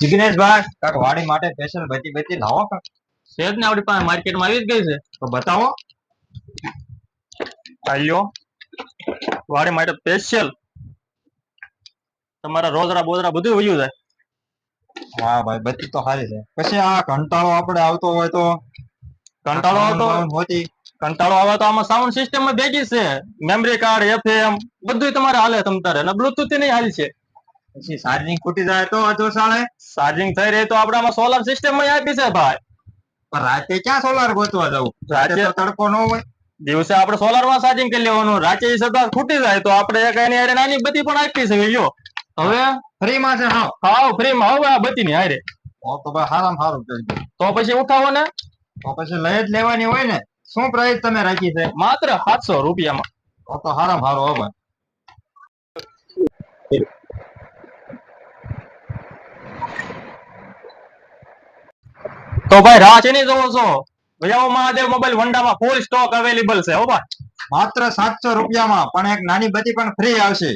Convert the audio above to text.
જિગ્નેશભાઈ કાક વાડી માટે સ્પેશિયલ બચી બચી લાવો કાક. છે જ ને આપણી પાસે માર્કેટમાં આવી જ ગઈ છે. તો બતાવો. આલ્યો વાડી માટે સ્પેશિયલ તમારા રોજરા બોજરા બધું વયું જાય. વાહ ભાઈ બચી તો સારી છે. પછી આ કંટાળો આપણે આવતો હોય તો? કંટાળો આવતો હોતી કંટાળો આવે તો આમાં સાઉન્ડ સિસ્ટમમાં ભેગી છે. મેમરી કાર્ડ એફએમ બધું તમારે હાલે તમ તારે. અને બ્લુટુથ નહીં હાલ છે. પછી ચાર્જિંગ ખૂટી જાય તો અધો સાળે. ચાર્જિંગ થઈ રહી તો આપણામાં સોલાર સિસ્ટમમાં આપી છે ભાઈ. પણ રાતે ક્યાં સોલાર ગોતવા જવું? રાતે તો તડકો ન હોય. દિવસે આપણે સોલારમાં ચાર્જિંગ કરી લેવાનું. રાતે સદા ખૂટી જાય તો આપણે એક એની હારે નાની બધી પણ આપી છે લ્યો. હવે ફ્રી માં છે હા. હા ફ્રી માં હવે આ બધી ની હારે તો તો ભાઈ હારામ દો. તો પછી ઉઠાવો ને. તો પછી લઈ જ લેવાની હોય ને. શું પ્રાઇસ તમે રાખી છે? માત્ર સાતસો રૂપિયામાં. તો તો સારામાં સારું તો ભાઈ રાહ છે નહીં જોવો છો? ભૈયાઓ મહાદેવ મોબાઈલ વંડામાં ફૂલ સ્ટોક અવેલેબલ છે, હો ભાઈ. માત્ર સાતસો રૂપિયામાં, પણ એક નાની બધી પણ ફ્રી આવશે.